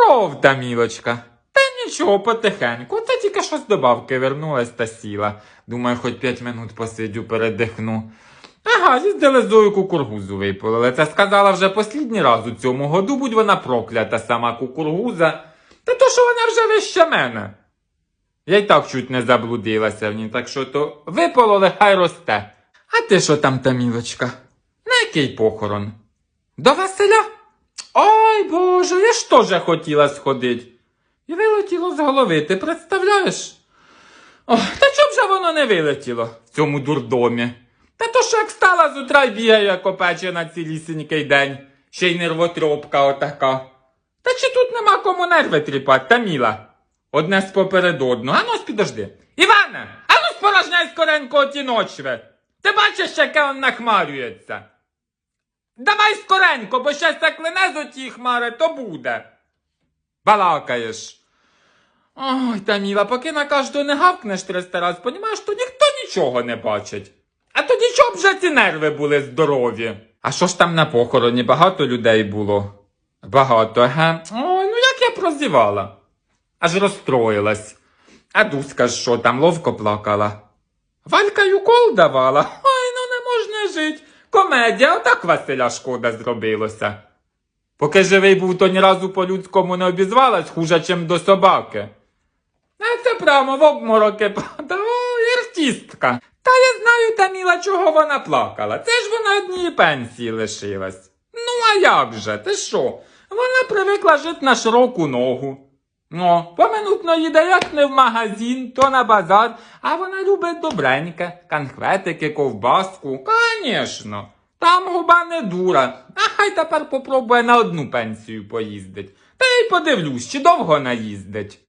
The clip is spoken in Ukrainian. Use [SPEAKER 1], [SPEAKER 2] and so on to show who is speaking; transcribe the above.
[SPEAKER 1] Здоров, Тамілочка. Та нічого, потихеньку. Та тільки що з добавки вернулась та сіла. Думаю, хоч п'ять минут посидю, передихну. Ага, з'їздили Зою кукургузу виполили. Це сказала вже послідній раз у цьому году, будь вона проклята сама кукургуза. Та то, що вона вже вище мене. Я й так чуть не заблудилася в ній, так що то випололи, хай росте. А ти що там, Тамілочка? На який похорон? До Василя? Ой Боже, я ж теж хотіла сходить. І вилетіло з голови, ти представляєш? Ох, та чоб же воно не вилетіло в цьому дурдомі? Та то ж як встала з утра й бігаю, як опечена цілісінький день, ще й нервотрьопка отака. Та чи тут нема кому нерви тріпати, Таміла? Одне з поперед одного. Ану підожди. Іване, ану спорожняй скоренько оті ночви. Ти бачиш, яке он нахмарюється? Давай скоренько, бо щас як лине з оті хмари, то буде. Балакаєш. Ой, Таміла, поки на кожного не гавкнеш 300 раз, понімаєш, то ніхто нічого не бачить. А тоді чоб вже ці нерви були здорові. А що ж там на похороні? Багато людей було. Багато, ге? Ой, ну як я прозівала. Аж розстроїлась. А Дуська що там ловко плакала. Валька й укол давала. Ой, ну не можна жить. Комедія, отак Василя шкода зробилося. Поки живий був, то ні разу по-людському не обізвалась хуже, чим до собаки. А це прямо в обмороки падала. Ой, артистка. Та я знаю, Таміла, чого вона плакала. Це ж вона однієї пенсії лишилась. Ну, а як же? Ти що? Вона привикла жити на широку ногу. Ну, поминутно їде як не в магазин, то на базар, а вона любить добреньке, конкретики, ковбаску. Конечно. Там губа не дура, а хай тепер попробує на одну пенсію поїздить. Та й подивлюсь, чи довго наїздить.